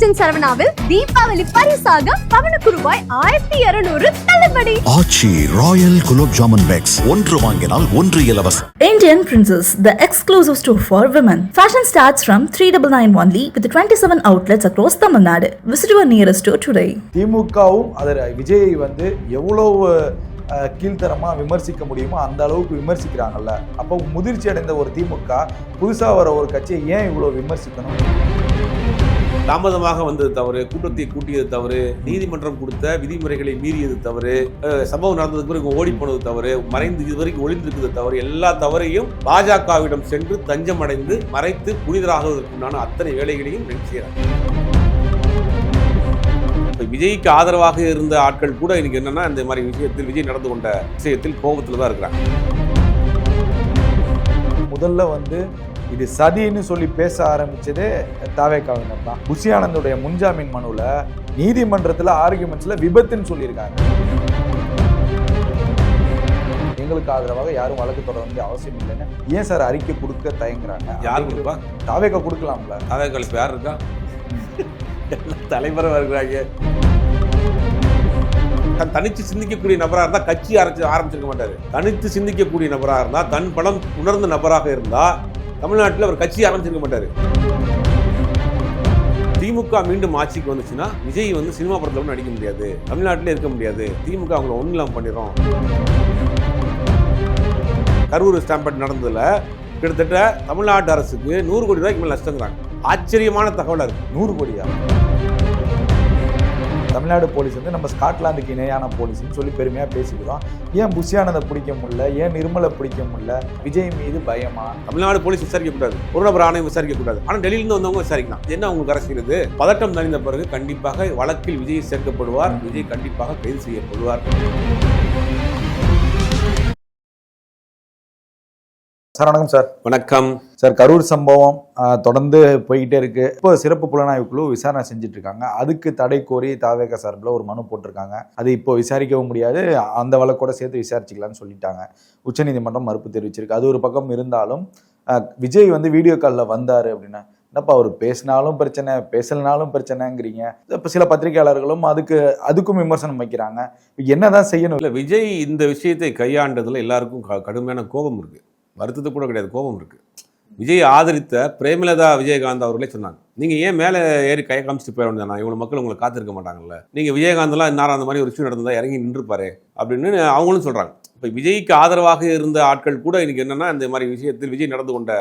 ராஜன் சரவணாவில் தீபாவளி பரிசாக பவனுக்கு ரூபாய் ஆயிரத்தி இருநூறு தள்ளுபடி ஆச்சி ராயல் குலோப் ஜாமுன் பேக்ஸ் ஒன்று வாங்கினால் ஒன்று இலவசம் Indian Princess, the exclusive store for women. Fashion starts from 3991 only with 27 outlets across Tamil Nadu. Visit your nearest store today. திமுகவும் அதில் விஜயை வந்து எவ்வளவு அஹ், கீழ்த்தரமா விமர்சிக்க முடியுமோ அந்த அளவுக்கு விமர்சிக்கிறாங்கல்ல அப்போ முதிர்ச்சி அடைந்த ஒரு திமுக புதுசாக வர ஒரு கட்சியை ஏன் இவ்வளோ விமர்சிக்கணும் தாமதமாக வந்தது தவறு கூட்டத்தை கூட்டியது தவறு நீதிமன்றம் கொடுத்த விதிமுறைகளை மீறியது தவறு சம்பவம் நடந்ததுக்கு பிறகு ஓடி போனது தவறு மறைந்து இதுவரைக்கும் ஒளிந்திருக்கிறது தவறு எல்லா தவறையும் பாஜகவிடம் சென்று தஞ்சம் அடைந்து மறைத்து புனிதராகுவதற்குண்டான அத்தனை வேலைகளையும் செய்கிறார் இப்ப விஜய்க்கு ஆதரவாக இருந்த ஆட்கள் கூட இன்னைக்கு என்னன்னா இந்த மாதிரி விஷயத்தில் விஜய் நடந்து கொண்ட விஷயத்தில் கோபத்தில் தான் இருக்கிறாங்க. முதல்ல வந்து இது சதின்னு சொல்லி பேச ஆரம்பிச்சதே தாவேக்காவினர் தான். புஷியானந்துடைய முன்ஜாமீன் மனுவில் நீதிமன்றத்தில் ஆர்குமெண்ட்ஸில் விபத்துன்னு சொல்லியிருக்காங்க. எங்களுக்கு ஆதரவாக யாரும் வழக்கு தொடர வேண்டிய அவசியம் இல்லைன்னு ஏன் சார் அறிக்கை கொடுக்க தயங்குறாங்க? யார் கொடுப்பா? தாவேக்கா கொடுக்கலாம்ல. இப்ப யார் இருக்கா? தலைவராக இருக்கிறாங்க. தன் தனித்து சிந்திக்கக்கூடிய நபராக இருந்தால் கட்சி அரைச்சு ஆரம்பிச்சிருக்க மாட்டார். தனித்து சிந்திக்கக்கூடிய நபராக இருந்தால் தன் பணம் உணர்ந்த நபராக இருந்தால் தமிழ்நாட்டில் அவர் கட்சி ஆரம்பிச்சிருக்க மாட்டார். திமுக மீண்டும் ஆட்சிக்கு வந்துச்சுன்னா விஜய் வந்து சினிமா படத்தில் நடிக்க முடியாது. தமிழ்நாட்டிலே இருக்க முடியாது. திமுக அவங்கள ஒன்றும் இல்லாமல் பண்ணிடும் கரூர் ஸ்டாம்பட் நடந்ததில் கிட்டத்தட்ட தமிழ்நாட்டு அரசுக்கு நூறு கோடி ரூபாய்க்கு மேலே நஷ்டங்கிறாங்க. ஆச்சரியமான தகவலாக இருக்குது நூறு கோடியா? தமிழ்நாடு போலீஸ் வந்து நம்ம ஸ்காட்லாந்துக்கு இணையான போலீஸ்னு சொல்லி பெருமையாக பேசிக்கிறோம். ஏன் புஷியானதை பிடிக்க முடியல? ஏன் நிர்மலை பிடிக்க முடியல? விஜய் மீது பயமா? தமிழ்நாடு போலீஸ் விசாரிக்கக்கூடாது ஒரு நபர் ஆணையம் விசாரிக்கக்கூடாது ஆனால் டெல்லியிலிருந்து வந்தவங்க விசாரிக்கலாம். என்ன அவங்களுக்கு அரசியல் இது பதட்டம் தணிந்த பிறகு கண்டிப்பாக வழக்கில் விஜய் சேர்க்கப்படுவார். விஜய் கண்டிப்பாக கைது செய்யப்படுவார். சார் வணக்கம் சார். வணக்கம். சார் கரூர் சம்பவம் தொடர்ந்து போய்கிட்டே இருக்கு. இப்போ சிறப்பு புலனாய்வு குழு விசாரணை செஞ்சுட்டு இருக்காங்க அதுக்கு தடை கோரி தாவேக சார்பில் ஒரு மனு போட்டிருக்காங்க. அது இப்போ விசாரிக்கவும் முடியாது. அந்த வழக்கோட சேர்த்து விசாரிச்சுக்கலாம்னு சொல்லிட்டாங்க. உச்சநீதிமன்றம் மறுப்பு தெரிவிச்சிருக்கு. அது ஒரு பக்கம் இருந்தாலும் விஜய் வந்து வீடியோ காலில் வந்தார் அப்படின்னா என்னப்பா அவர் பேசினாலும் பிரச்சனை பேசலனாலும் பிரச்சனைங்கிறீங்க. இப்போ சில பத்திரிகையாளர்களும் அதுக்கு அதுக்கும் விமர்சனம் வைக்கிறாங்க. இப்ப என்னதான் செய்யணும்? இல்லை விஜய் இந்த விஷயத்தை கையாண்டதுல எல்லாருக்கும் க- கடுமையான கோபம் இருக்கு. வருத்தத்தை கூட கிடையாது கோபம் இருக்குது விஜய் ஆதரித்த பிரேமலதா விஜயகாந்த் அவர்களே சொன்னாங்க நீங்கள் ஏன் மேலே ஏறி கை காமிச்சிட்டு போயிட வேண்டியதானா இவ்வளோ மக்கள் உங்களை காத்திருக்க மாட்டாங்கல்ல. நீங்கள் விஜயகாந்த்லாம் இந்நேரம் அந்த மாதிரி ஒரு விஷயம் நடந்ததா? இறங்கி நின்றுப்பாரு அப்படின்னு அவங்களும் சொல்கிறாங்க இப்போ விஜய்க்கு ஆதரவாக இருந்த ஆட்கள் கூட இன்றைக்கி என்னன்னா இந்த மாதிரி விஷயத்தில் விஜய் நடந்து கொண்ட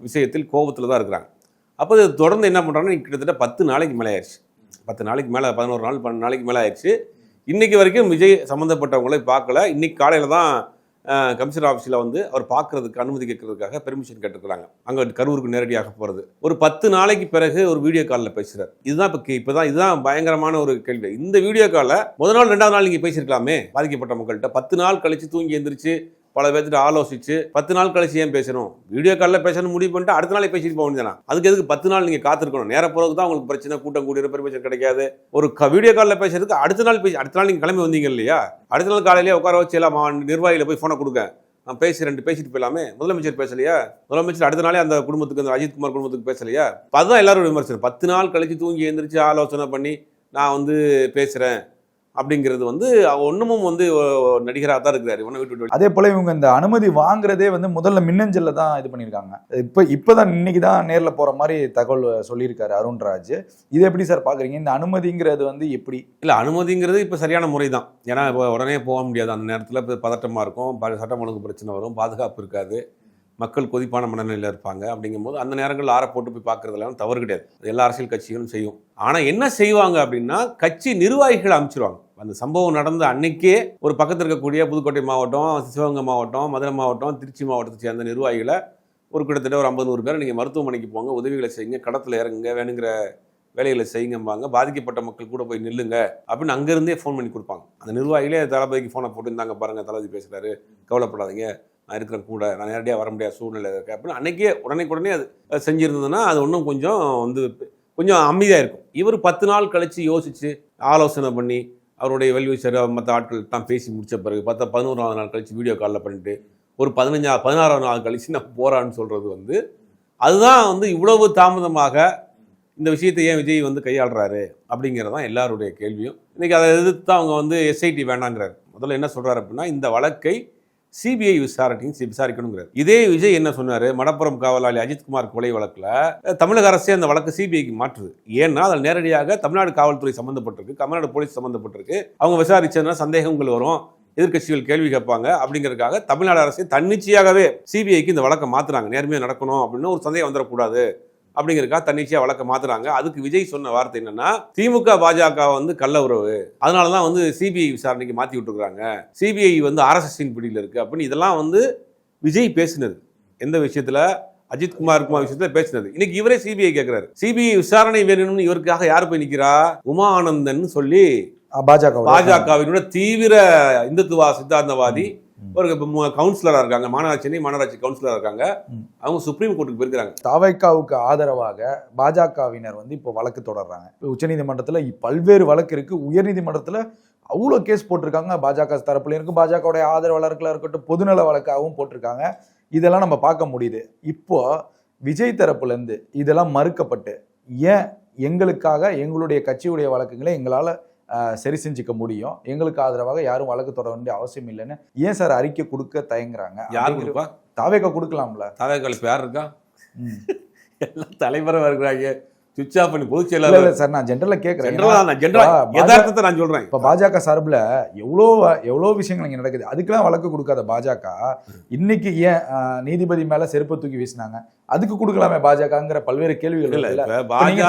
விஷயத்தில் கோபத்தில் தான் இருக்கிறாங்க. அப்போ இது தொடர்ந்து என்ன பண்ணுறாங்கன்னா கிட்டத்தட்ட பத்து நாளைக்கு மேலே ஆயிடுச்சு பத்து நாளைக்கு மேலே பதினோரு நாள் பன்னெண்டு நாளைக்கு மேலே ஆயிடுச்சு இன்றைக்கி வரைக்கும் விஜய் சம்மந்தப்பட்டவங்களை பார்க்கல. இன்றைக்கி காலையில் தான் கமிஷனர் ஆஃபீஸில் வந்து அவர் பார்க்கறதுக்கு அனுமதி கேட்கறதுக்காக பெர்மிஷன் கேட்டுக்கிறாங்க அங்கே கரூருக்கு நேரடியாக போகிறது ஒரு பத்து நாளைக்கு பிறகு ஒரு வீடியோ காலில் பேசுகிறார் இதுதான் இப்போ இப்போ தான் இதுதான் பயங்கரமான ஒரு கேள்வி. இந்த வீடியோ காலில் முதல் நாள் ரெண்டாவது நாள் நீங்கள் பேசியிருக்கலாமே பாதிக்கப்பட்ட மக்கள்கிட்ட. பத்து நாள் கழித்து தூங்கி எந்திரிச்சு பல பேர்த்திட்ட ஆலோசிச்சு பத்து நாள் கழிச்சு ஏன் பேசணும்? வீடியோ காலில் பேசணும் முடிவு பண்ணிட்டு அடுத்த நாளே பேசிட்டு போக வேண்டியதானா அதுக்கு எதுக்கு பத்து நாள் நீங்கள் காத்திருக்கணும்? நேர போகிறதுக்கு தான் உங்களுக்கு பிரச்சனை கூட்டம் கூடிய பெர்மிஷன் கிடைக்காது. ஒரு க வீடியோ காலில் பேசுறதுக்கு அடுத்த நாள் பேசி அடுத்த நாள் நீங்கள் கிளம்பி வந்தீங்க இல்லையா? அடுத்த நாள் காலையிலேயே உட்கார வச்சு எல்லாம் நிர்வாகியில் போய் ஃபோனை கொடுங்க. நான் பேசி ரெண்டு பேசிட்டு போயிடலாமே. முதலமைச்சர் பேசலையா? முதலமைச்சர் அடுத்த நாளே அந்த குடும்பத்துக்கு அந்த அஜித்குமார் குடும்பத்துக்கு பேசலையா? அதுதான் எல்லாரும் விமர்சனம். பத்து நாள் கழிச்சு தூங்கி எழுந்திரிச்சு ஆலோசனை பண்ணி நான் வந்து பேசுகிறேன் அப்படிங்கிறது வந்து ஒன்றுமும் வந்து நடிகராக தான் இருக்கிறாரு. ஒன்றை விட்டு அதே போல இவங்க இந்த அனுமதி வாங்குறதே வந்து முதல்ல மின்னஞ்சல்ல தான் இது பண்ணியிருக்காங்க. இப்போ இப்போதான் இன்னைக்கு தான் நேர்ல போற மாதிரி தகவல் சொல்லியிருக்காரு அருண்ராஜ். இது எப்படி சார் பாக்குறீங்க? இந்த அனுமதிங்கிறது வந்து எப்படி? இல்லை அனுமதிங்கிறது இப்போ சரியான முறை தான். ஏன்னா இப்போ உடனே போக முடியாது. அந்த நேரத்தில் இப்போ பதட்டமாக இருக்கும். சட்டம் ஒழுங்கு பிரச்சனை வரும். பாதுகாப்பு இருக்காது. மக்கள் கொதிப்பான மனநிலையில் இருப்பாங்க. அப்படிங்கும்போது அந்த நேரங்களில் ஆற போட்டு போய் பார்க்குறதுலாம் தவறு கிடையாது. எல்லா அரசியல் கட்சிகளும் செய்யும். ஆனால் என்ன செய்வாங்க அப்படின்னா கட்சி நிர்வாகிகளை அமைச்சிருவாங்க அந்த சம்பவம் நடந்த அன்னைக்கே ஒரு பக்கத்தில் இருக்கக்கூடிய புதுக்கோட்டை மாவட்டம் சிவகங்கை மாவட்டம் மதுரை மாவட்டம் திருச்சி மாவட்டத்தை சேர்ந்த நிர்வாகிகளை ஒரு கிட்டத்தட்ட ஒரு ஐம்பது நூறு பேர் நீங்கள் மருத்துவமனைக்கு போங்க உதவிகளை செய்யுங்க கடத்தில் இறங்குங்க வேணுங்கிற வேலைகளை செய்யுங்கம்பாங்க. பாதிக்கப்பட்ட மக்கள் கூட போய் நில்லுங்க அப்படின்னு அங்கேருந்தே ஃபோன் பண்ணி கொடுப்பாங்க. அந்த நிர்வாகிகளே தளபதிக்கு ஃபோனை போட்டு இருந்தாங்க தளபதி பேசுகிறாரு கவலைப்படாதீங்க நான் இருக்கிறேன் கூட நான் நேரடியாக வர முடியாத சூழ்நிலை இருக்கு அப்படின்னு அன்றைக்கே உடனே உடனே அது செஞ்சுருந்ததுன்னா அது இன்னும் கொஞ்சம் வந்து கொஞ்சம் அமைதியாக இருக்கும். இவர் பத்து நாள் கழித்து யோசித்து ஆலோசனை பண்ணி அவருடைய வெல்விஷர் மற்ற ஆட்கள் தான் பேசி முடித்த பிறகு பார்த்தா பதினோராவது நாள் கழித்து வீடியோ காலில் பண்ணிட்டு ஒரு பதினஞ்சா பதினாறாவது நாள் கழித்து நான் போகிறான்னு சொல்கிறது வந்து அதுதான் வந்து இவ்வளவு தாமதமாக இந்த விஷயத்தை ஏன் விஜய் வந்து கையாளுறாரு அப்படிங்கிறது தான் எல்லாருடைய கேள்வியும். இன்றைக்கி அதை எதிர்த்து தான் அவங்க வந்து எஸ்ஐடி வேண்டாங்கிறார். முதல்ல என்ன சொல்கிறார் அப்படின்னா இந்த வழக்கை சிபிஐ விசாரணையும் விசாரிக்கணுங்கிறார். இதே விஜய் என்ன சொன்னார்? மடப்புறம் காவலாளி அஜித்குமார் கொலை வழக்கில் தமிழக அரசே அந்த வழக்கு சிபிஐக்கு மாற்றுது. ஏன்னா அதில் நேரடியாக தமிழ்நாடு காவல்துறை சம்மந்தப்பட்டிருக்கு தமிழ்நாடு போலீஸ் சம்மந்தப்பட்டிருக்கு அவங்க விசாரிச்சதுன்னா சந்தேகங்கள் வரும் எதிர்க்கட்சிகள் கேள்வி கேட்பாங்க அப்படிங்கிறதுக்காக தமிழ்நாடு அரசு தன்னிச்சையாகவே சிபிஐக்கு இந்த வழக்கை மாத்துறாங்க. நேர்மையாக நடக்கணும் அப்படின்னு ஒரு சந்தேகம் வந்துடக்கூடாது. அப்படிங்கிறதுக்காக தன்னிச்சையாக வழக்கை மாத்துறாங்க. அதுக்கு விஜய் சொன்ன வார்த்தை என்னன்னா திமுக பாஜக வந்து கள்ள உறவு. அதனால தான் வந்து சிபிஐ விசாரணைக்கு மாற்றி விட்டுருக்காங்க சிபிஐ வந்து ஆர்எஸ்எஸ்ஸின் பிடியில் இருக்கு. அப்படின்னு இதெல்லாம் வந்து விஜய் பேசினது. எந்த விஷயத்துல? அஜித் குமார் குமார் விஷயத்துல பேசினது. இன்னைக்கு இவரே சிபிஐ கேட்கிறாரு சிபிஐ விசாரணை வேணும்னு இவருக்காக யார் போய் நிக்கிறா? உமா ஆனந்தன் சொல்லி பாஜக பாஜகவினுடைய தீவிர இந்துத்துவா சித்தாந்தவாதி ஒரு கவுன்சிலரா இருக்காங்க. மாநகராட்சி சென்னை மாநகராட்சி கவுன்சிலரா இருக்காங்க. அவங்க சுப்ரீம் கோர்ட்டுக்கு போயிருக்காங்க தாவைக்காவுக்கு ஆதரவாக பாஜகவினர் வந்து இப்போ வழக்கு தொடர்றாங்க. உச்சநீதிமன்றத்தில் பல்வேறு வழக்கு இருக்கு. உயர்நீதிமன்றத்தில் அவ்வளோ கேஸ் போட்டிருக்காங்க. பாஜக தரப்புல இருக்கு. பாஜகவுடைய ஆதரவாளர்களாக இருக்கட்டும் பொதுநல வழக்காகவும் போட்டிருக்காங்க. இதெல்லாம் நம்ம பார்க்க முடியுது. இப்போ விஜய் தரப்புல இருந்து இதெல்லாம் மறுக்கப்பட்டு ஏன் எங்களுக்காக எங்களுடைய கட்சியுடைய வழக்குகளை எங்களால் சரி செஞ்சுக்க முடியும். எங்களுக்கு ஆதரவாக யாரும் வழக்கு தொடர வேண்டிய அவசியம் இல்லைன்னு ஏன் சார் அறிக்கை கொடுக்க தயங்குறாங்க? யார் அப்படிங்கிற- கொடுப்பா தாவேக்கா கொடுக்கலாம்ல. இப்ப யார் இருக்கா. எல்லாம் தலைவராக இருக்கிறாங்க. சுவிச் ஆஃப் பண்ணி பொதுச் செயலாளர். சார் நான் ஜென்ரலா கேக்குறேன். ஜென்ரலா நான் யதார்த்தத்தை சொல்றேன். இப்ப பாஜக சார்புல எவ்வளோ எவ்வளோ விஷயங்கள் இங்க நடக்குது. அதுக்கெல்லாம் வழக்கு கொடுக்காத பாஜக இன்னைக்கு ஏன் நீதிபதி மேல செருப்பை தூக்கி வீசினாங்க? அதுக்கு கொடுக்கலாமே பாஜகங்கிற பல்வேறு கேள்விகள் இல்ல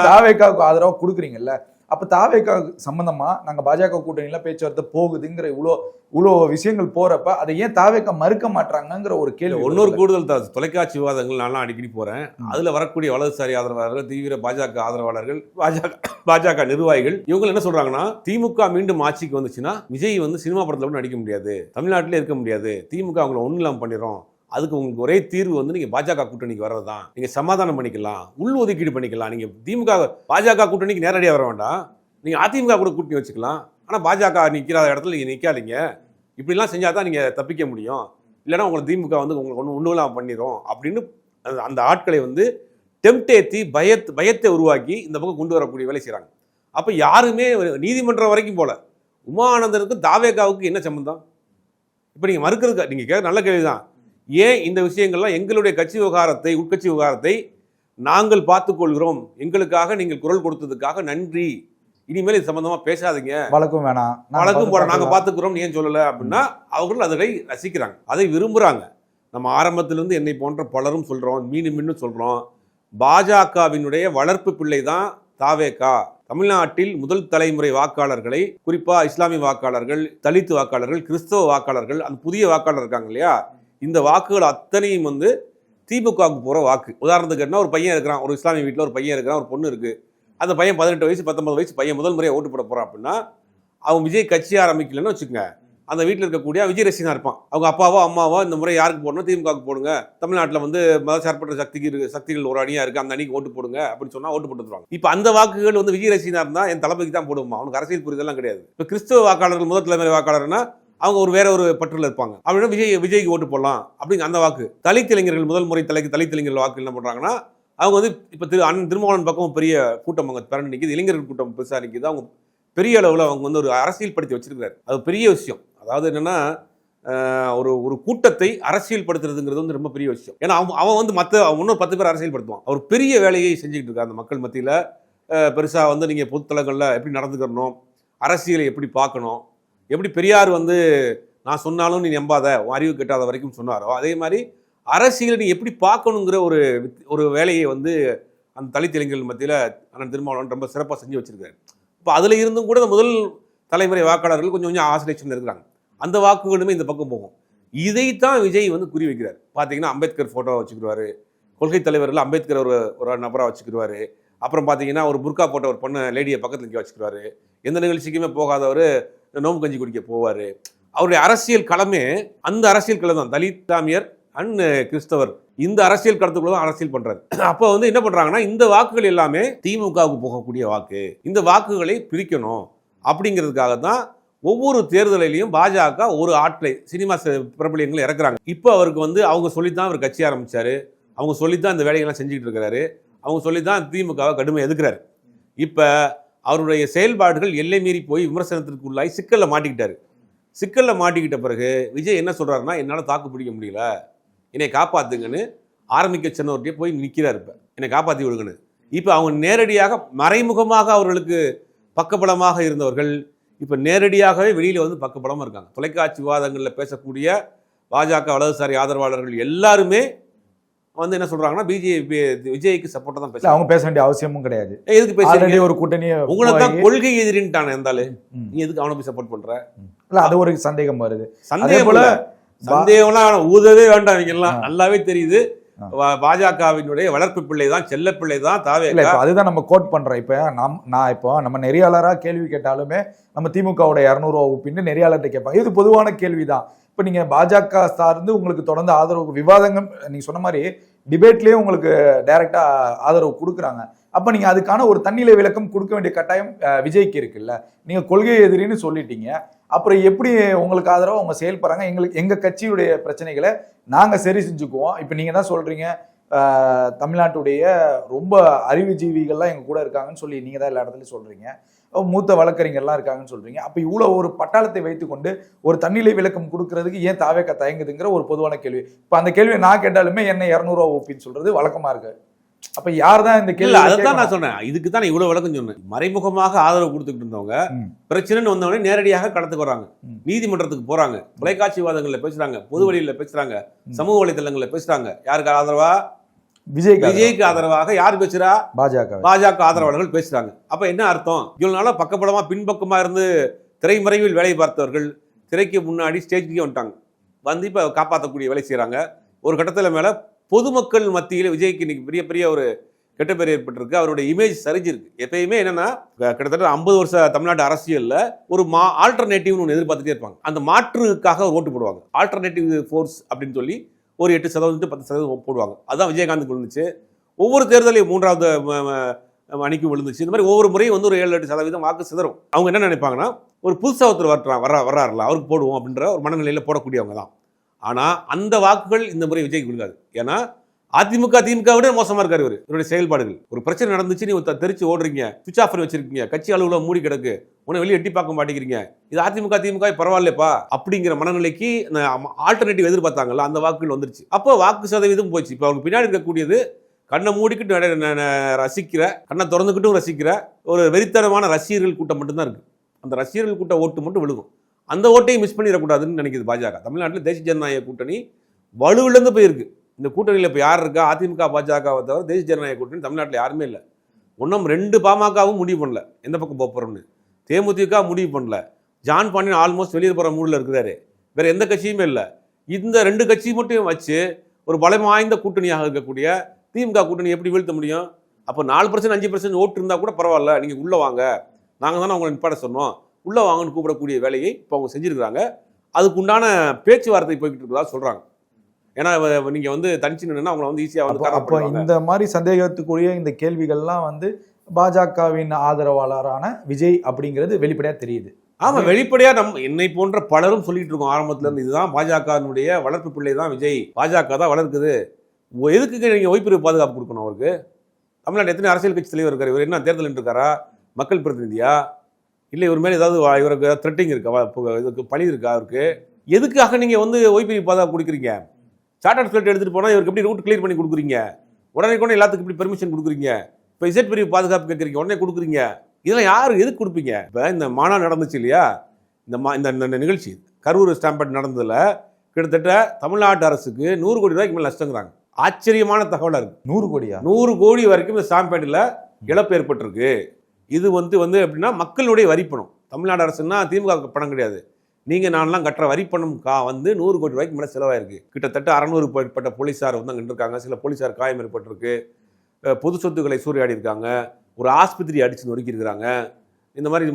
தாவேக்காவுக்கு ஆதரவா கொடுக்குறீங்கல்ல. அப்ப தாவேக்கா சம்பந்தமா நாங்க பாஜக கூட்டணியில பேச்சுவார்த்தை போகுதுங்கிற இவ்வளோ இவ்வளோ விஷயங்கள் போறப்ப அதை ஏன் தாவேக்கா மறுக்க மாட்டாங்கங்கிற ஒரு கேள்வி இன்னொரு? கூடுதல் த- தொலைக்காட்சி விவாதங்கள் நான்லாம் அடிக்கடி போறேன். அதுல வரக்கூடிய வலதுசாரி ஆதரவாளர்கள் தீவிர பாஜக ஆதரவாளர்கள் பாஜக பாஜக நிர்வாகிகள் இவங்க என்ன சொல்றாங்கன்னா திமுக மீண்டும் ஆட்சிக்கு வந்துச்சுன்னா விஜய் வந்து சினிமா படத்துல கூட நடிக்க முடியாது. தமிழ்நாட்டிலே இருக்க முடியாது. திமுக அவங்கள ஒன்றும் இல்லாம பண்ணிடும் அதுக்கு உங்களுக்கு ஒரே தீர்வு வந்து நீங்கள் பாஜக கூட்டணிக்கு வர்றது தான் நீங்கள் சமாதானம் பண்ணிக்கலாம் உள் ஒதுக்கீடு பண்ணிக்கலாம். நீங்கள் திமுக பாஜக கூட்டணிக்கு நேரடியாக வர வேண்டாம். நீங்கள் அதிமுக கூட கூட்டணி வச்சுக்கலாம். ஆனால் பாஜக நிற்காத இடத்துல நீங்கள் நிற்காதீங்க இப்படிலாம் செஞ்சால் தான் நீங்கள் தப்பிக்க முடியும். இல்லைன்னா உங்களை திமுக வந்து உங்களுக்கு ஒன்று ஒன்றுலாம் பண்ணிடும் அப்படின்னு அந்த- அந்த ஆட்களை வந்து டெம்டேத்தி பயத் பயத்தை உருவாக்கி இந்த பக்கம் கொண்டு வரக்கூடிய வேலை செய்கிறாங்க அப்போ யாருமே நீதிமன்றம் வரைக்கும் போல உமானந்தனுக்கும் தாவேகாவுக்கு என்ன சம்மந்தம் இப்போ நீங்கள் மறுக்கிறதுக்கு நீங்கள் கேட்க நல்ல கேள்வி தான் ஏன் இந்த விஷயங்கள்லாம் எங்களுடைய கட்சி விவகாரத்தை உட்கட்சி விவகாரத்தை நாங்கள் பார்த்துக்கொள்கிறோம்? எங்களுக்காக நீங்கள் குரல் கொடுத்ததுக்காக நன்றி. இனிமேல் இது சம்பந்தமா பேசாதீங்க. வழக்கும் வேணாம். வழக்கும் போட பார்த்து நாங்க பார்த்துக்கலாம். பாத்துக்கிறோம் ஏன் சொல்லல அப்படின்னா அவர்கள் அதை ரசிக்கிறாங்க. அதை விரும்புறாங்க. நம்ம ஆரம்பத்திலிருந்து என்னை போன்ற பலரும் சொல்றோம். மீண்டும் மீண்டும் சொல்றோம். பாஜகவினுடைய வளர்ப்பு பிள்ளை தான் தாவேகா. தமிழ்நாட்டில் முதல் தலைமுறை வாக்காளர்களை குறிப்பா இஸ்லாமிய வாக்காளர்கள் தலித்து வாக்காளர்கள் கிறிஸ்தவ வாக்காளர்கள் அந்த புதிய வாக்காளர் இருக்காங்க இல்லையா? இந்த வாக்குகள் அத்தனையும் வந்து திமுகவுக்கு போகிற வாக்கு. உதாரணத்துக்கு கேட்டா ஒரு பையன் இருக்கிறான் ஒரு இஸ்லாமிய வீட்டில் ஒரு பையன் இருக்கிறான் ஒரு பொண்ணு இருக்குது அந்த பையன் பதினெட்டு வயசு பத்தொன்பது வயசு பையன் முதல் முறையாக ஓட்டு போட போகிறான் அப்படின்னா அவன் விஜய் கட்சி ஆரம்பிக்கலன்னு வச்சுக்கோங்க. அந்த வீட்டில் இருக்கக்கூடிய விஜய் ரசினா இருப்பான். அவங்க அப்பாவோ அம்மாவோ இந்த முறை யாருக்கு போடணும்? திமுகவுக்கு போடுங்க. தமிழ்நாட்டில் வந்து மதச்சார்பற்ற சக்திக்கு இருக்கு சக்திகள் ஒரு அணியாக இருக்குது அந்த அணிக்கு ஓட்டு போடுங்க அப்படின்னு சொன்னால் ஓட்டு போட்டுருவாங்க இப்போ அந்த வாக்குகள் வந்து விஜய் ரசினா இருந்தால் என் தளபதிக்கு தான் போடுமா அவனுக்கு அரசியல் புரிதெல்லாம் கிடையாது. இப்போ கிறிஸ்துவ வாக்காளர்கள் முதல் தலைமுறை வாக்காளர்னா அவங்க ஒரு வேற ஒரு பற்றுல இருப்பாங்க. அப்படின்னா விஜய் விஜய்க்கு ஓட்டு போடலாம். அப்படிங்க அந்த வாக்கு. தலித் இளைஞர்கள் முதல் முறை தலை தலித் இளைஞர்கள் வாக்கு என்ன பண்ணுறாங்கன்னா அவங்க வந்து இப்போ திரு அன் திருமாவளவன் பக்கம் பெரிய கூட்டம் அங்கே திரண்டு நிற்கிது இளைஞர்கள் கூட்டம் பெருசாக நிற்கிது அவங்க பெரிய அளவில் அவங்க வந்து ஒரு அரசியல் படுத்தி வச்சிருக்கிறாரு. அது பெரிய விஷயம். அதாவது என்னென்னா ஒரு ஒரு கூட்டத்தை அரசியல் படுத்துறதுங்கிறது வந்து ரொம்ப பெரிய விஷயம். ஏன்னா அவன் அவன் வந்து மற்ற இன்னொரு பத்து பேர் அரசியல் படுத்துவான் அவர் பெரிய வேலையை செஞ்சுக்கிட்டு இருக்கார் அந்த மக்கள் மத்தியில். பெருசாக வந்து நீங்கள் பொதுத்தலங்களில் எப்படி நடந்துக்கிறணும் அரசியலை எப்படி பார்க்கணும் எப்படி பெரியார் வந்து நான் சொன்னாலும் நீ நம்பாத அறிவு கெட்டாத வரைக்கும் சொன்னாரோ? அதே மாதிரி அரசியலை நீ எப்படி பார்க்கணுங்கிற ஒரு ஒரு வேலையை வந்து அந்த தலித் இளைஞர்கள் மத்தியில் அண்ணன் திருமாவளவன் ரொம்ப சிறப்பாக செஞ்சு வச்சுருக்காரு. இப்போ அதில் இருந்தும் கூட இந்த முதல் தலைமுறை வாக்காளர்கள் கொஞ்சம் கொஞ்சம் ஆசிரியர் இருக்கிறாங்க. அந்த வாக்குகளுமே இந்த பக்கம் போகும். இதைத்தான் விஜய் வந்து குறி வைக்கிறார். பார்த்தீங்கன்னா அம்பேத்கர் ஃபோட்டோவை வச்சுக்கிடுவாரு கொள்கை தலைவர்கள் அம்பேத்கர் ஒரு ஒரு நபராக வச்சுக்கிடுவாரு அப்புறம் பார்த்தீங்கன்னா ஒரு புர்கா போட்ட ஒரு பொண்ணை லேடியை பக்கத்தில் இங்கே வச்சுக்கிடுவாரு எந்த நிகழ்ச்சிக்குமே போகாதவர் நோம்பு கஞ்சி குடிக்க போவார். அவருடைய அரசியல் களமே அந்த அரசியல் களம் தான். தலித் இஸ்லாமியர் அண்ட் கிறிஸ்தவர். இந்த அரசியல் களத்துக்குள்ள தான் அரசியல் பண்றாரு. அப்போ வந்து என்ன பண்றாங்கன்னா இந்த வாக்குகள் எல்லாமே திமுகவுக்கு போகக்கூடிய வாக்கு. இந்த வாக்குகளை பிரிக்கணும் அப்படிங்கிறதுக்காக தான் ஒவ்வொரு தேர்தலிலையும் பாஜக ஒரு ஆட்களை சினிமா பிரபலியங்கள் இறக்குறாங்க. இப்போ அவருக்கு வந்து அவங்க சொல்லித்தான் அவர் கட்சி ஆரம்பிச்சாரு. அவங்க சொல்லித்தான் இந்த வேலைகள்லாம் செஞ்சுக்கிட்டு இருக்கிறாரு. அவங்க சொல்லி தான் திமுகவை கடுமை எதுக்குறாரு இப்போ அவருடைய செயல்பாடுகள் எல்லை மீறி போய் விமர்சனத்திற்கு உள்ளாய் சிக்கலில் மாட்டிக்கிட்டாரு. சிக்கலில் மாட்டிக்கிட்ட பிறகு விஜய் என்ன சொல்கிறாருன்னா என்னால் தாக்கு பிடிக்க முடியல. என்னை காப்பாத்துங்கன்னு ஆரம்பிக்க சென்னவர்கிட்டே போய் நிற்கிறார் இப்போ. என்னை காப்பாற்றி விடுங்கன்னு. இப்போ அவங்க நேரடியாக மறைமுகமாக அவர்களுக்கு பக்கபலமாக இருந்தவர்கள் இப்போ நேரடியாகவே வெளியில் வந்து பக்கபலமாக இருக்காங்க. தொலைக்காட்சி விவாதங்களில் பேசக்கூடிய பாஜக வலதுசாரி ஆதரவாளர்கள் எல்லாருமே வந்து என்ன சொல்றாங்கன்னா பிஜேபி விஜய்க்கு சப்போர்ட்டாக தான் பேசுறாங்க. அவங்க பேச வேண்டிய அவசியமும் கிடையாது. எதுக்கு பேசுறீங்க? ஒரு கூட்டணியை உங்களை தான் போய்- கொள்கை எதிரின்ட்டானே இருந்தாலும். நீ எதுக்கு அவனை போய் சப்போர்ட் பண்ற? இல்ல அது ஒரு சந்தேகம் வருது. சந்தேகம் போல. சந்தேகம்லாம் ஊதவே வேண்டாம் இவங்க எல்லாம். நல்லாவே தெரியுது. பாஜகவினுடைய வளர்ப்பு பிள்ளை தான் செல்ல பிள்ளை தான் தாவே இல்ல இப்ப அதுதான் நம்ம கோட் பண்றோம். இப்ப நம் நான் இப்போ நம்ம நெறியாளரா கேள்வி கேட்டாலுமே நம்ம திமுகவோட இரநூறுவா உப்பின்னு நெறியாளர்கிட்ட கேட்பாங்க. இது பொதுவான கேள்விதான். இப்ப நீங்க பாஜக சார்ந்து உங்களுக்கு தொடர்ந்து ஆதரவு விவாதங்கள் நீங்க சொன்ன மாதிரி டிபேட்லயே உங்களுக்கு டைரக்டா ஆதரவு கொடுக்குறாங்க. அப்ப நீங்க அதுக்கான ஒரு தன்னிலை விளக்கம் கொடுக்க வேண்டிய கட்டாயம் விஜய்க்கு இருக்குல்ல. நீங்க கொள்கை எதிரின்னு சொல்லிட்டீங்க. அப்புறம் எப்படி உங்களுக்கு ஆதரவு அவங்க செயல்படுறாங்க எங்களுக்கு எங்கள் கட்சியுடைய பிரச்சனைகளை நாங்கள் சரி செஞ்சுக்குவோம். இப்போ நீங்கள் தான் சொல்கிறீங்க தமிழ்நாட்டுடைய ரொம்ப அறிவுஜீவிகள்லாம் எங்கள் கூட இருக்காங்கன்னு சொல்லி நீங்கள் தான் எல்லா இடத்துலையும் சொல்கிறீங்க மூத்த வழக்கறிஞர்லாம் இருக்காங்கன்னு சொல்கிறீங்க அப்போ இவ்வளோ ஒரு பட்டாளத்தை வைத்துக்கொண்டு ஒரு தண்ணிலை விளக்கம் கொடுக்கறதுக்கு ஏன் தாவேக்க தயங்குதுங்கிற ஒரு பொதுவான கேள்வி. இப்போ அந்த கேள்வியை நான் கேட்டாலுமே என்ன இரநூறுவா ஓப்பின்னு சொல்கிறது வழக்கமாக இருக்குது அப்ப யார் தான் இந்த கேள்வி அதைத்தான் நான் சொன்னேன். இதுக்கு தான் இவ்வளவு விளக்கம் சொன்னேன். மறைமுகமாக ஆதரவு கொடுத்துட்டு இருந்தவங்க. பிரச்சனைன்னு வந்தவொடனே நேரடியாக கடத்துக்கு வராங்க. நீதிமன்றத்துக்கு போறாங்க. தொலைக்காட்சி விவாதங்கள்ல பேசுறாங்க. பொது வழியில பேசுறாங்க. சமூக வலைதளங்கள்ல பேசுறாங்க. யாருக்கு ஆதரவா? விஜய் விஜய்க்கு ஆதரவாக யார் பேசுறா? பாஜக பாஜக ஆதரவாளர்கள் பேசுறாங்க. அப்ப என்ன அர்த்தம்? இவ்வளவு நாளா பக்கபலமா பின்பக்கமா இருந்து திரைமறைவில் வேலை பார்த்தவர்கள் திரைக்கு முன்னாடி ஸ்டேஜ்க்கு வந்துட்டாங்க. வந்து இப்ப காப்பாற்றக்கூடிய வேலை செய்றாங்க. ஒரு கட்டத்துல மேல பொதுமக்கள் மத்தியில் விஜய்க்கு இன்னைக்கு பெரிய பெரிய ஒரு கெட்ட பேர் ஏற்பட்டிருக்கு. அவருடைய இமேஜ் சரிஞ்சிருக்கு. எப்பயுமே என்னன்னா கிட்டத்தட்ட ஐம்பது வருஷ தமிழ்நாட்டு அரசியலில் ஒரு மா ஆல்டர்னேட்டிவ்னு ஒன்று எதிர்பார்த்துட்டே இருப்பாங்க. அந்த மாற்றுக்காக ஓட்டு போடுவாங்க. ஆல்டர்னேட்டிவ் ஃபோர்ஸ் அப்படின்னு சொல்லி ஒரு எட்டு சதவீதம் பத்து சதவீதம் போடுவாங்க. அதுதான் விஜயகாந்த் விழுந்துச்சு ஒவ்வொரு தேர்தலையும் மூன்றாவது அணிக்கு அணிக்கும் விழுந்துச்சு. இந்த மாதிரி ஒவ்வொரு முறையும் வந்து ஒரு ஏழு எட்டு சதவீதம் வாக்கு சிதறும். அவங்க என்ன நினைப்பாங்கன்னா ஒரு புதுசாக ஒருத்தர் வர்றா வர்றா வர்றாருல அவருக்கு போடுவோம் அப்படின்ற ஒரு மனநிலையில் போடக்கூடியவங்க தான். ஆனால் அந்த வாக்குகள் இந்த முறை விஜய்க்கு விழுகாது. ஏன்னா அதிமுக திமுக விட மோசமாக இருக்கார் இவர். இவருடைய செயல்பாடுகள். ஒரு பிரச்சனை நடந்துச்சு நீ தெரிச்சு ஓடுறீங்க சுவிச் ஆஃப் வச்சிருக்கீங்க கட்சி அலுவலகம் மூடி கிடக்கு உன்னை வெளியே எட்டி பார்க்க மாட்டேங்கிறீங்க. இது அதிமுக திமுக பரவாயில்லப்பா அப்படிங்கிற மனநிலைக்கு ஆல்டர்னேட்டிவ் எதிர்பார்த்தாங்கல்ல அந்த வாக்குகள் வந்துருச்சு. அப்போ வாக்கு சதவீதம் போச்சு. இப்போ அவங்க பின்னாடி இருக்கக்கூடியது கண்ணை மூடிக்கிட்டு ரசிக்கிற கண்ணை திறந்துக்கிட்டும் ரசிக்கிற ஒரு வெறித்தனமான ரசிகர்கள் கூட்டம் மட்டும்தான் இருக்குது அந்த ரசிகர்கள் கூட்ட ஓட்டு மட்டும் விழுகும். அந்த ஓட்டையும் மிஸ் பண்ணிடக்கூடாதுன்னு நினைக்கிது பாஜக. தமிழ்நாட்டில் தேசிய ஜனநாயக கூட்டணி வலுவிழந்து போயிருக்கு. இந்த கூட்டணியில் இப்போ யார் இருக்கா? அதிமுக பாஜகவை தவிர தேசிய ஜனநாயக கூட்டணி தமிழ்நாட்டில் யாருமே இல்லை. ஒன்றும் ரெண்டு பாமகவும் முடிவு பண்ணல. எந்த பக்கம் போக போகிறோம்னு தேமுதிக முடிவு பண்ணல. ஜான் பாண்டியன் ஆல்மோஸ்ட் வெளியே போகிற மூடில் இருக்கிறாரு. வேறு எந்த கட்சியுமே இல்லை. இந்த ரெண்டு கட்சி மட்டும் வச்சு ஒரு பலம் வாய்ந்த கூட்டணியாக இருக்கக்கூடிய திமுக கூட்டணி எப்படி வீழ்த்த முடியும்? அப்போ நாலு பர்சன்ட் அஞ்சு பர்சன்ட் ஓட்டு இருந்தால் கூட பரவாயில்ல. நீங்கள் உள்ளே வாங்க. நாங்கள் தானே உங்களை நிப்பாட சொன்னோம். உள்ளே வாங்கன்னு கூப்பிடக்கூடிய வேலையை இப்போ அவங்க செஞ்சுருக்கிறாங்க. அதுக்கு உண்டான பேச்சுவார்த்தை போய்கிட்டு இருக்கிறதா சொல்கிறாங்க ஏன்னா வ- நீங்க வந்து தனிச்சு அவங்கள வந்து ஈஸியாக வந்து அப்போ. இந்த மாதிரி சந்தேகத்துக்குரிய இந்த கேள்விகள்லாம் வந்து பாஜகவின் ஆதரவாளரான விஜய் அப்படிங்கிறது வெளிப்படையா தெரியுது. ஆமா வெளிப்படையா நம்ம என்னை போன்ற பலரும் சொல்லிட்டு இருக்கோம் ஆரம்பத்துல இருந்து. இதுதான் பாஜகவினுடைய வளர்ப்பு பிள்ளை தான் விஜய். பாஜக தான் வளர்க்குது. எதுக்கு நீங்க ஓய்ப்பிரிவு பாதுகாப்பு கொடுக்கணும் அவருக்கு? தமிழ்நாடு எத்தனை அரசியல் கட்சி தலைவர் இருக்காரு? இவர் என்ன தேர்தல் இருக்காரா மக்கள் பிரதிநிதியா? இல்லை இவர் மேலே ஏதாவது இவருக்கு த்ரெட்டிங் இருக்கா? இதுக்கு பழி இருக்கா அவருக்கு? எதுக்காக நீங்க வந்து ஓய்ப்பிரிவு பாதுகாப்பு கொடுக்குறீங்க? சார்ட்டர் ஃபிளைட் எடுத்துட்டு போனா இவருக்கு எப்படி ரூட் கிளியர் பண்ணி கொடுக்குறீங்க? உடனே கூட எல்லாத்துக்கும் இப்படி பெர்மிஷன் கொடுக்குறீங்க? இப்போ இசட் பிரிவு பாதுகாப்பு கேட்குறீங்க உடனே கொடுக்குறீங்க. இதெல்லாம் யார் எதுக்கு கொடுப்பீங்க? இப்போ இந்த மாநாடு நடந்துச்சு இல்லையா? இந்த மா இந்த நிகழ்ச்சி கரூர் ஸ்டாம்பேட் நடந்ததில் கிட்டத்தட்ட தமிழ்நாட்டு அரசுக்கு நூறு கோடி ரூபாய்க்கு மேலே நஷ்டங்கிறாங்க. ஆச்சரியமான தகவலாக இருக்கு. நூறு கோடியா? நூறு கோடி வரைக்கும் இந்த ஸ்டாம்பேட்டில் இழப்பு ஏற்பட்டிருக்கு. இது வந்து வந்து எப்படின்னா மக்களுடைய வரிப்பணம் தமிழ்நாடு அரசுன்னா திமுக பணம் கிடையாது. நீங்கள் நான்லாம் கட்டுற வரிப்பணம் கா வந்து நூறு கோடி ரூபாய்க்கு மேலே செலவாயிருக்கு. கிட்டத்தட்ட அறநூறு பட்ட போலீஸார் வந்து அங்கே இருக்காங்க சில போலீஸார் காயம் ஏற்பட்டிருக்கு. பொது சொத்துக்களை சூறையாடி இருக்காங்க. ஒரு ஆஸ்பத்திரி அடிச்சு நொறுக்கி இருக்கிறாங்க இந்த மாதிரி